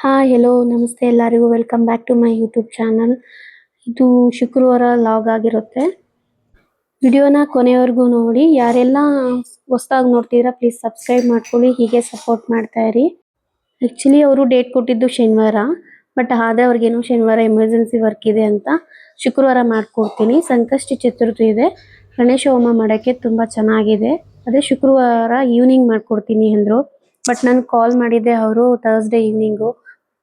Hi hello ನಮಸ್ತೆ ಎಲ್ಲರಿಗೂ. Welcome back to my YouTube channel ಇದು ಶುಕ್ರವಾರ ಲಾಗ್ ಆಗಿರುತ್ತೆ. ವಿಡಿಯೋನ ಕೊನೆವರೆಗೂ ನೋಡಿ. ಯಾರೆಲ್ಲ ಹೊಸದಾಗಿ ನೋಡ್ತೀರಾ ಪ್ಲೀಸ್ ಸಬ್ಸ್ಕ್ರೈಬ್ ಮಾಡ್ಕೊಳ್ಳಿ. ಹೀಗೆ ಸಪೋರ್ಟ್ ಮಾಡ್ತಾ ಇರಿ. ಆ್ಯಕ್ಚುಲಿ ಅವರು ಡೇಟ್ ಕೊಟ್ಟಿದ್ದು ಶನಿವಾರ. ಬಟ್ ಆದರೆ ಅವ್ರಿಗೇನೋ ಶನಿವಾರ ಎಮರ್ಜೆನ್ಸಿ ವರ್ಕ್ ಇದೆ ಅಂತ ಶುಕ್ರವಾರ ಮಾಡ್ಕೊಡ್ತೀನಿ. ಸಂಕಷ್ಟಿ ಚತುರ್ಥಿ ಇದೆ. ಗಣೇಶ ಹೋಮ ಮಾಡೋಕ್ಕೆ ತುಂಬ ಚೆನ್ನಾಗಿದೆ. ಅದೇ ಶುಕ್ರವಾರ ಈವ್ನಿಂಗ್ ಮಾಡ್ಕೊಡ್ತೀನಿ ಅಂದರು. ಬಟ್ ನಾನು ಕಾಲ್ ಮಾಡಿದ್ದೆ ಅವರು ಥರ್ಸ್ಡೇ ಈವ್ನಿಂಗು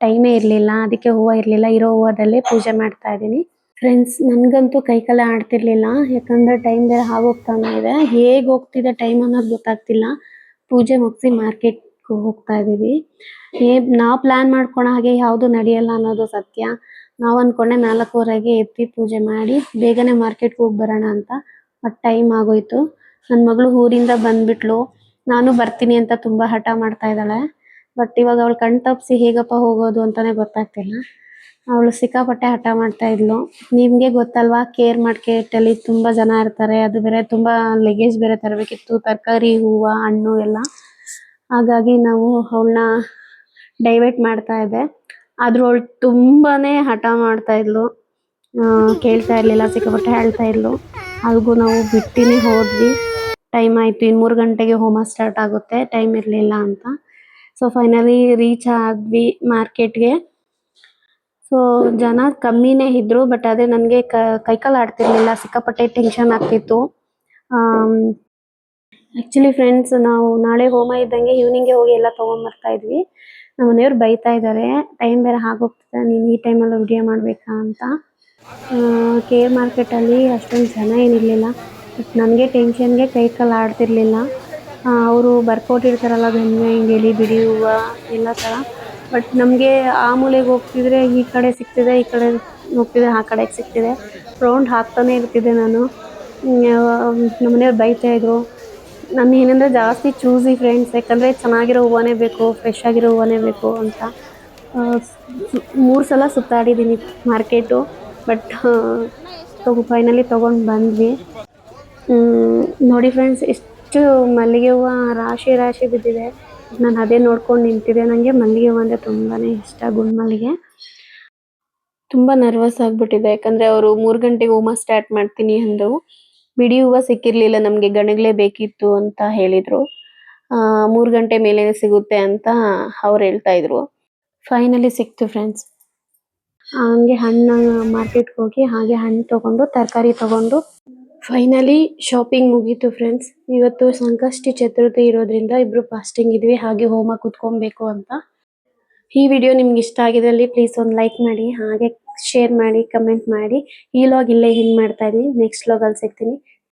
ಟೈಮೇ ಇರಲಿಲ್ಲ, ಅದಕ್ಕೆ ಹೂವು ಇರಲಿಲ್ಲ, ಇರೋ ಹೂವದಲ್ಲೇ ಪೂಜೆ ಮಾಡ್ತಾ ಇದ್ದೀನಿ. ಫ್ರೆಂಡ್ಸ್ ನನಗಂತೂ ಕೈಕಾಲ ಆಡ್ತಿರ್ಲಿಲ್ಲ, ಯಾಕಂದ್ರೆ ಟೈಮ್ ಬೇರೆ ಆಗೋಗ್ತಾನೆ ಇದೆ. ಹೇಗೆ ಹೋಗ್ತಿದೆ ಟೈಮ್ ಅನ್ನೋದು ಗೊತ್ತಾಗ್ತಿಲ್ಲ. ಪೂಜೆ ಮುಗಿಸಿ ಮಾರ್ಕೆಟ್ ಹೋಗ್ತಾ ಇದೀವಿ ಏ, ನಾವು ಪ್ಲಾನ್ ಮಾಡ್ಕೊಳೋ ಹಾಗೆ ಯಾವುದು ನಡೆಯಲ್ಲ ಅನ್ನೋದು ಸತ್ಯ. ನಾವು ಅನ್ಕೊಂಡೆ ನಾಲ್ಕೂವರೆಗೆ ಎತ್ತಿ ಪೂಜೆ ಮಾಡಿ, ಬೇಗನೆ ಮಾರ್ಕೆಟ್ಗೆ ಹೋಗಿ ಬರೋಣ ಅಂತ ಬಟ್ ಟೈಮ್ ಆಗೋಯ್ತು. ನನ್ನ ಮಗಳು ಊರಿಂದ ಬಂದ್ಬಿಟ್ಲು. ನಾನು ಬರ್ತೀನಿ ಅಂತ ತುಂಬಾ ಹಠ ಮಾಡ್ತಾ ಇದ್ದಾಳೆ. ಬಟ್ ಇವಾಗ ಅವಳು ಕಣ್ ತಪ್ಪಿಸಿ ಹೇಗಪ್ಪ ಹೋಗೋದು ಅಂತಾನೆ ಗೊತ್ತಾಗ್ತಿಲ್ಲ. ಅವಳು ಸಿಕ್ಕಾಪಟ್ಟೆ ಹಠ ಮಾಡ್ತಾ ಇದ್ಲು. ನಿಮ್ಗೆ ಗೊತ್ತಲ್ವಾ ಕೇರ್ ಮಾರ್ಕೆಟ್ ಅಲ್ಲಿ ತುಂಬಾ ಜನ ಇರ್ತಾರೆ, ಅದು ಬೇರೆ ತುಂಬಾ ಲಗೇಜ್ ಬೇರೆ ತರಬೇಕಿತ್ತು, ತರಕಾರಿ, ಹೂವ, ಹಣ್ಣು ಎಲ್ಲ. ಹಾಗಾಗಿ ನಾವು ಅವಳನ್ನ ಡೈವರ್ಟ್ ಮಾಡ್ತಾ ಇದ್ದೆ ಆದ್ರೂ ಅವಳು ತುಂಬಾನೇ ಹಠ ಮಾಡ್ತಾ ಇದ್ಲು. ಕೇಳ್ತಾ ಇರ್ಲಿಲ್ಲ, ಸಿಕ್ಕಾಪಟ್ಟೆ ಹೇಳ್ತಾ ಇದ್ಲು. ಅಲ್ಗೂ ನಾವು ಬಿಟ್ಟಿನೇ ಹೋದ್ವಿ. ಟೈಮ್ ಆಯ್ತು, ಇನ್ನು ಮೂರು ಗಂಟೆಗೆ ಹೋಮ ಸ್ಟಾರ್ಟ್ ಆಗುತ್ತೆ. ಟೈಮ್ ಇರಲಿಲ್ಲ ಅಂತ. ಸೊ ಫೈನಲಿ ರೀಚ್ ಆದ್ವಿ ಮಾರ್ಕೆಟ್ಗೆ ಸೊ ಜನ ಕಮ್ಮಿನೇ ಇದ್ರು ಬಟ್ ಅದೇ ನನಗೆ ಕೈಕಾಲು ಆಡ್ತಿರ್ಲಿಲ್ಲ, ಸಿಕ್ಕಾಪಟ್ಟೆ ಟೆನ್ಷನ್ ಆಗ್ತಿತ್ತು. ಆ್ಯಕ್ಚುಲಿ ಫ್ರೆಂಡ್ಸ್ ನಾವು ನಾಳೆ ಹೋಮ ಇದ್ದಂಗೆ ಈವ್ನಿಂಗ್ಗೆ ಹೋಗಿ ಎಲ್ಲ ತೊಗೊಂಬರ್ತಾ ಇದ್ವಿ. ನಮ್ಮ ಮನೆಯವ್ರು ಬೈತಾ ಇದ್ದಾರೆ ಟೈಮ್ ಬೇರೆ ಆಗೋಗ್ತದೆ, ನೀನು ಈ ಟೈಮಲ್ಲಿ ವಿಡಿಯೋ ಮಾಡಬೇಕಾ ಅಂತ. ಕೆ ಮಾರ್ಕೆಟಲ್ಲಿ ಅಷ್ಟೊಂದು ಜನ ಏನಿರಲಿಲ್ಲ ಬಟ್ ನನಗೆ ಟೆನ್ಷನ್ಗೆ ಕೈ ಕಾಲು ಆಡ್ತಿರ್ಲಿಲ್ಲ. ಅವರು ಬರ್ಕೊಟ್ಟಿರ್ತಾರಲ್ಲ ಬೆಣ್ಣೆ ಹಿಂಗೆಲಿ ಬಿಡಿ ಹೂವು, ಎಲ್ಲ ಥರ ಬಟ್ ನಮಗೆ ಆ ಮೂಲೆಗೆ ಹೋಗ್ತಿದ್ರೆ ಈ ಕಡೆ ಸಿಗ್ತಿದೆ, ಈ ಕಡೆ ಹೋಗ್ತಿದ್ರೆ ಆ ಕಡೆಗೆ ಸಿಗ್ತಿದೆ. ರೌಂಡ್ ಹಾಕ್ತಾನೆ ಇರ್ತಿದ್ದೆ ನಾನು. ನಮ್ಮ ಮನೆಯವ್ರು ಬೈತಾ ಇದ್ರು. ನಾನು ಏನಂದರೆ ಜಾಸ್ತಿ ಚೂಸಿ ಫ್ರೆಂಡ್ಸ್ ಯಾಕಂದರೆ ಚೆನ್ನಾಗಿರೋ ಹೂವನೇ ಬೇಕು ಫ್ರೆಶ್ ಆಗಿರೋ ಹೂವನೇ ಬೇಕು ಅಂತ. ಮೂರು ಸಲ ಸುತ್ತಾಡಿದ್ದೀನಿ ಮಾರ್ಕೆಟು ಬಟ್ ತಗೋ ಫೈನಲಿ ತೊಗೊಂಡು ಬಂದ್ವಿ. ನೋಡಿ ಫ್ರೆಂಡ್ಸ್ ಎಷ್ಟು ಮಲ್ಲಿಗೆ ಹೂವು ರಾಶಿ ರಾಶಿ ಬಿದ್ದಿದೆ. ನಾನು ಅದೇ ನೋಡ್ಕೊಂಡು ನಿಂತಿದೆ ನನಗೆ ಮಲ್ಲಿಗೆ ಹೂವು ಅಂದರೆ ತುಂಬಾನೇ ಇಷ್ಟ ಗುಂಡು ಮಲ್ಲಿಗೆ. ತುಂಬ ನರ್ವಸ್ ಆಗಿಬಿಟ್ಟಿದೆ. ಯಾಕಂದ್ರೆ ಅವರು ಮೂರು ಗಂಟೆಗೆ ಹೋಮ ಸ್ಟಾರ್ಟ್ ಮಾಡ್ತೀನಿ ಅಂದ್ರು. ಬಿಡಿ ಹೂವು ಸಿಕ್ಕಿರ್ಲಿಲ್ಲ ನಮಗೆ ಗಣಗಳೇ ಬೇಕಿತ್ತು ಅಂತ ಹೇಳಿದ್ರು. ಆ, ಮೂರು ಗಂಟೆ ಮೇಲೆ ಸಿಗುತ್ತೆ ಅಂತ ಅವ್ರು ಹೇಳ್ತಾ ಇದ್ರು. ಫೈನಲಿ ಸಿಕ್ತು ಫ್ರೆಂಡ್ಸ್ ಹಂಗೆ ಹಣ್ಣು ಮಾರ್ಕೆಟ್ಗೆ ಹೋಗಿ ಹಾಗೆ ಹಣ್ಣು ತಗೊಂಡು ತರಕಾರಿ ತಗೊಂಡು ಫೈನಲಿ ಶಾಪಿಂಗ್ ಮುಗೀತು ಫ್ರೆಂಡ್ಸ್ ಇವತ್ತು ಸಂಕಷ್ಟಿ ಚತುರ್ಥಿ ಇರೋದ್ರಿಂದ ಇಬ್ರು ಫಾಸ್ಟಿಂಗ್ ಇದ್ವಿ, ಹಾಗೆ ಹೋಮ ಕುತ್ಕೊಬೇಕು ಅಂತ. ಈ ವಿಡಿಯೋ ನಿಮ್ಗೆ ಇಷ್ಟ ಆಗಿದ್ರಲ್ಲಿ ಪ್ಲೀಸ್ ಒಂದು ಲೈಕ್ ಮಾಡಿ, ಹಾಗೆ ಶೇರ್ ಮಾಡಿ ಕಮೆಂಟ್ ಮಾಡಿ. ಈ ಲಾಗ್ ಇಲ್ಲೇ ಹಿಂಗ್ ಮಾಡ್ತಾ ಇದೀನಿ ನೆಕ್ಸ್ಟ್ ಲಾಗಲ್ಲಿ ಸಿಗ್ತೀನಿ.